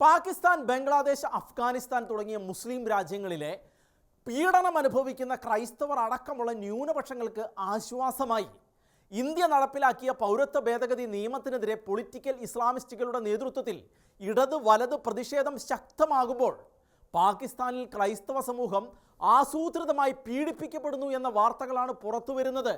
പാകിസ്ഥാൻ ബംഗ്ലാദേശ് അഫ്ഗാനിസ്ഥാൻ തുടങ്ങിയ മുസ്ലിം രാജ്യങ്ങളിലെ പീഡനം അനുഭവിക്കുന്ന ക്രൈസ്തവർ അടക്കമുള്ള ന്യൂനപക്ഷങ്ങൾക്ക് ആശ്വാസമായി. ഇന്ത്യ നടപ്പിലാക്കിയ പൗരത്വ ഭേദഗതി നിയമത്തിനെതിരെ പൊളിറ്റിക്കൽ ഇസ്ലാമിസ്റ്റുകളുടെ നേതൃത്വത്തിൽ ഇടത് വലത് പ്രതിഷേധം ശക്തമാകുമ്പോൾ പാകിസ്ഥാനിൽ ക്രൈസ്തവ സമൂഹം ആസൂത്രിതമായി പീഡിപ്പിക്കപ്പെടുന്നു എന്ന വാർത്തകളാണ് പുറത്തു വരുന്നത്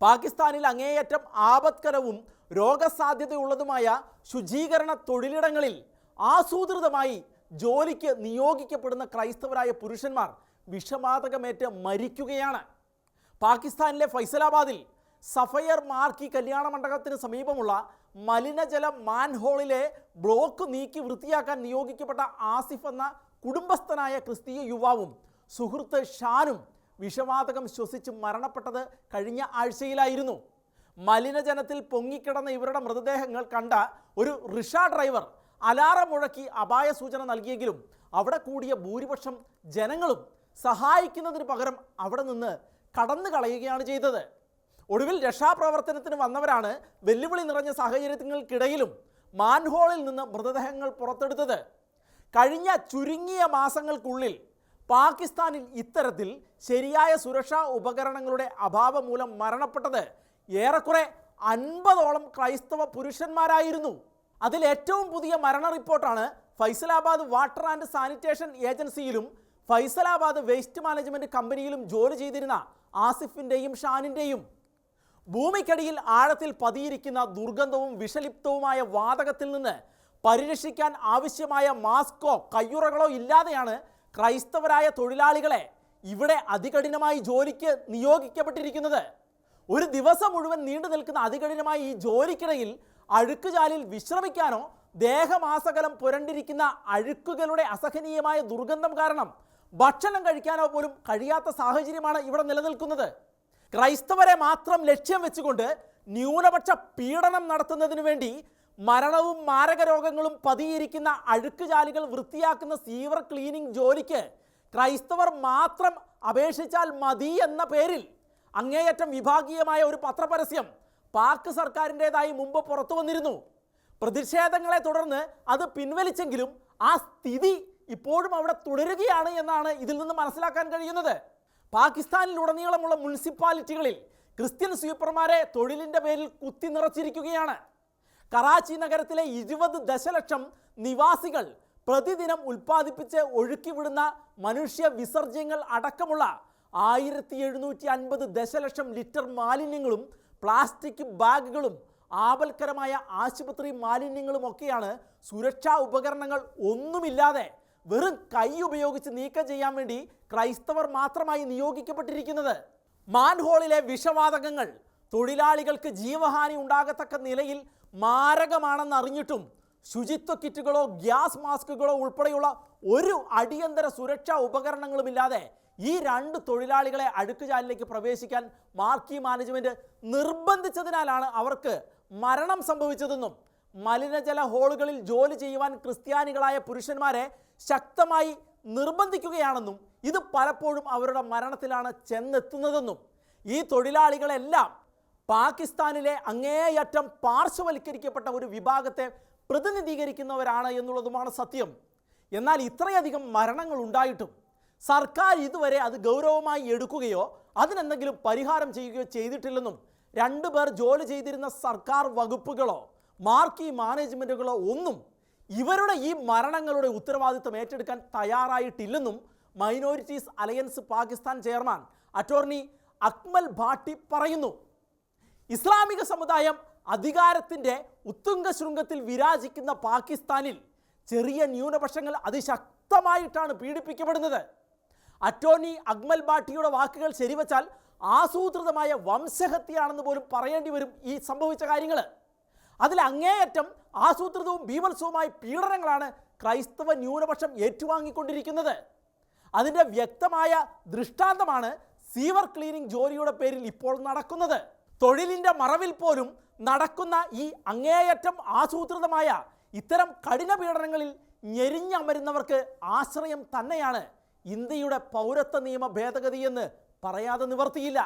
പാകിസ്ഥാനിൽ അങ്ങേയറ്റം ആപത്കരവും രോഗസാധ്യതയുള്ളതുമായ ശുചീകരണ തൊഴിലിടങ്ങളിൽ ആസൂത്രിതമായി ജോലിക്ക് നിയോഗിക്കപ്പെടുന്ന ക്രൈസ്തവരായ പുരുഷന്മാർ വിഷമാതകമേറ്റ് മരിക്കുകയാണ്. പാകിസ്ഥാനിലെ ഫൈസലാബാദിൽ സഫയർ മാർക്കി കല്യാണ മണ്ഡപത്തിന് സമീപമുള്ള മലിനജല മാൻഹോളിലെ ബ്ലോക്ക് നീക്കി വൃത്തിയാക്കാൻ നിയോഗിക്കപ്പെട്ട ആസിഫ് എന്ന കുടുംബസ്ഥനായ ക്രിസ്തീയ യുവാവും സുഹൃത്ത് ഷാനും വിഷവാതകം ശ്വസിച്ച് മരണപ്പെട്ടത് കഴിഞ്ഞ ആഴ്ചയിലായിരുന്നു. മലിനജനത്തിൽ പൊങ്ങിക്കിടന്ന ഇവരുടെ മൃതദേഹങ്ങൾ കണ്ട ഒരു റിഷ ഡ്രൈവർ അലാറം മുഴക്കി അപായ സൂചന നൽകിയെങ്കിലും അവിടെ കൂടിയ ഭൂരിപക്ഷം ജനങ്ങളും സഹായിക്കുന്നതിന് പകരം അവിടെ നിന്ന് കടന്നു കളയുകയാണ് ചെയ്തത്. ഒടുവിൽ രക്ഷാപ്രവർത്തനത്തിന് വന്നവരാണ് വെല്ലുവിളി നിറഞ്ഞ സാഹചര്യങ്ങൾക്കിടയിലും മാൻഹോളിൽ നിന്ന് മൃതദേഹങ്ങൾ പുറത്തെടുത്തത്. കഴിഞ്ഞ ചുരുങ്ങിയ മാസങ്ങൾക്കുള്ളിൽ പാകിസ്ഥാനിൽ ഇത്തരത്തിൽ ശരിയായ സുരക്ഷാ ഉപകരണങ്ങളുടെ അഭാവം മൂലം മരണപ്പെട്ടത് ഏറെക്കുറെ അൻപതോളം ക്രൈസ്തവ പുരുഷന്മാരായിരുന്നു. അതിൽ ഏറ്റവും പുതിയ മരണ റിപ്പോർട്ടാണ് ഫൈസലാബാദ് വാട്ടർ ആൻഡ് സാനിറ്റേഷൻ ഏജൻസിയിലും ഫൈസലാബാദ് വേസ്റ്റ് മാനേജ്മെന്റ് കമ്പനിയിലും ജോലി ചെയ്തിരുന്ന ആസിഫിന്റെയും ഷാനിന്റെയും ഭൂമിക്കടിയിൽ ആഴത്തിൽ പതിയിരിക്കുന്ന ദുർഗന്ധവും വിഷലിപ്തവുമായ വാതകത്തിൽ നിന്ന് പരിരക്ഷിക്കാൻ ആവശ്യമായ മാസ്കോ കയ്യുറകളോ ഇല്ലാതെയാണ് ക്രൈസ്തവരായ തൊഴിലാളികളെ ഇവിടെ അതികഠിനമായി ജോലിക്ക് നിയോഗിക്കപ്പെട്ടിരിക്കുന്നത്. ഒരു ദിവസം മുഴുവൻ നീണ്ടു നിൽക്കുന്ന അതികഠിനമായ ഈ ജോലിക്കിടയിൽ അഴുക്കുചാലിൽ വിശ്രമിക്കാനോ ദേഹമാസകലം പുരണ്ടിരിക്കുന്ന അഴുക്കുകളുടെ അസഹനീയമായ ദുർഗന്ധം കാരണം ഭക്ഷണം കഴിക്കാനോ പോലും കഴിയാത്ത സാഹചര്യമാണ് ഇവിടെ നിലനിൽക്കുന്നത്. ക്രൈസ്തവരെ മാത്രം ലക്ഷ്യം വെച്ചുകൊണ്ട് ന്യൂനപക്ഷ പീഡനം നടത്തുന്നതിനു വേണ്ടി മരണവും മാരക രോഗങ്ങളും പതിയിരിക്കുന്ന അഴുക്കുചാലുകൾ വൃത്തിയാക്കുന്ന സീവർ ക്ലീനിങ് ജോലിക്ക് ക്രൈസ്തവർ മാത്രം അപേക്ഷിച്ചാൽ മതി എന്ന പേരിൽ അങ്ങേയറ്റം വിഭാഗീയമായ ഒരു പത്രപരസ്യം പാക് സർക്കാരിന്റെതായി മുമ്പ് പുറത്തു വന്നിരുന്നു. പ്രതിഷേധങ്ങളെ തുടർന്ന് അത് പിൻവലിച്ചെങ്കിലും ആ സ്ഥിതി ഇപ്പോഴും അവിടെ തുടരുകയാണ് എന്നാണ് ഇതിൽ നിന്ന് മനസ്സിലാക്കാൻ കഴിയുന്നത്. പാകിസ്ഥാനിലുടനീളമുള്ള മുനിസിപ്പാലിറ്റികളിൽ ക്രിസ്ത്യൻ സ്വീപ്പർമാരെ തൊഴിലിന്റെ പേരിൽ കുത്തി നിറച്ചിരിക്കുകയാണ്. കറാച്ചി നഗരത്തിലെ ഇരുപത് ദശലക്ഷം നിവാസികൾ പ്രതിദിനം ഉൽപ്പാദിപ്പിച്ച് ഒഴുക്കിവിടുന്ന മനുഷ്യ വിസർജ്യങ്ങൾ അടക്കമുള്ള ആയിരത്തി എഴുന്നൂറ്റി അൻപത് ദശലക്ഷം ലിറ്റർ മാലിന്യങ്ങളും പ്ലാസ്റ്റിക് ബാഗുകളും ആപൽക്കരമായ ആശുപത്രി മാലിന്യങ്ങളും ഒക്കെയാണ് സുരക്ഷാ ഉപകരണങ്ങൾ ഒന്നുമില്ലാതെ വെറും കൈ ഉപയോഗിച്ച് നീക്കം ചെയ്യാൻ വേണ്ടി ക്രൈസ്തവർ മാത്രമായി നിയോഗിക്കപ്പെട്ടിരിക്കുന്നത്. മാൻഹോളിലെ വിഷവാതകങ്ങൾ തൊഴിലാളികൾക്ക് ജീവഹാനി ഉണ്ടാകത്തക്ക നിലയിൽ മാരകമാണെന്ന് അറിഞ്ഞിട്ടും ശുചിത്വ കിറ്റുകളോ ഗ്യാസ് മാസ്കുകളോ ഉൾപ്പെടെയുള്ള ഒരു അടിയന്തര സുരക്ഷാ ഉപകരണങ്ങളുമില്ലാതെ ഈ രണ്ട് തൊഴിലാളികളെ അഴുക്കുചാലിലേക്ക് പ്രവേശിക്കാൻ മാർക്കി മാനേജ്മെന്റ് നിർബന്ധിച്ചതിനാലാണ് അവർക്ക് മരണം സംഭവിച്ചതെന്നും മലിനജല ഹോളുകളിൽ ജോലി ചെയ്യുവാൻ ക്രിസ്ത്യാനികളായ പുരുഷന്മാരെ ശക്തമായി നിർബന്ധിക്കുകയാണെന്നും ഇത് പലപ്പോഴും അവരുടെ മരണത്തിലാണ് ചെന്നെത്തുന്നതെന്നും ഈ തൊഴിലാളികളെല്ലാം പാകിസ്ഥാനിലെ അങ്ങേയറ്റം പാർശ്വവൽക്കരിക്കപ്പെട്ട ഒരു വിഭാഗത്തെ പ്രതിനിധീകരിക്കുന്നവരാണ് എന്നുള്ളതുമാണ് സത്യം. എന്നാൽ ഇത്രയധികം മരണങ്ങൾ ഉണ്ടായിട്ടും സർക്കാർ ഇതുവരെ അത് ഗൗരവമായി എടുക്കുകയോ അതിനെന്തെങ്കിലും പരിഹാരം ചെയ്യുകയോ ചെയ്തിട്ടില്ലെന്നും രണ്ടു പേർ ജോലി ചെയ്തിരുന്ന സർക്കാർ വകുപ്പുകളോ മാർക്കി മാനേജ്മെന്റുകളോ ഒന്നും ഇവരുടെ ഈ മരണങ്ങളുടെ ഉത്തരവാദിത്വം ഏറ്റെടുക്കാൻ തയ്യാറായിട്ടില്ലെന്നും minorities alliance Pakistan chairman attorney Akmal Bhatti പറയുന്നു. ഇസ്ലാമിക സമുദായം അധികാരത്തിന്റെ ഉത്തുംഗ ശൃംഗത്തിൽ വിരാജിക്കുന്ന പാകിസ്ഥാനിൽ ചെറിയ ന്യൂനപക്ഷങ്ങൾ അതിശക്തമായിട്ടാണ് പീഡിപ്പിക്കപ്പെടുന്നത്. അറ്റോർണി അക്മൽ ബാട്ടിയുടെ വാക്കുകൾ ശരിവച്ചാൽ ആസൂത്രിതമായ വംശഹത്യയാണെന്ന് പോലും പറയേണ്ടി വരും ഈ സംഭവിച്ച കാര്യങ്ങൾ അതിൽ അങ്ങേയറ്റം ആസൂത്രിതവും ഭീമത്സവുമായ പീഡനങ്ങളാണ് ക്രൈസ്തവ ന്യൂനപക്ഷം ഏറ്റുവാങ്ങിക്കൊണ്ടിരിക്കുന്നത്. അതിന്റെ വ്യക്തമായ ദൃഷ്ടാന്തമാണ് സീവർ ക്ലീനിങ് ജോലിയുടെ പേരിൽ ഇപ്പോൾ നടക്കുന്നത്. തൊഴിലിന്റെ മറവിൽ പോലും നടക്കുന്ന ഈ അങ്ങേയറ്റം ആസൂത്രിതമായ ഇത്തരം കഠിന പീഡനങ്ങളിൽ ഞെരിഞ്ഞമരുന്നവർക്ക് ആശ്രയം തന്നെയാണ് ഇന്ത്യയുടെ പൗരത്വ നിയമ ഭേദഗതിയെന്ന് പറയാതെ നിവർത്തിയില്ല.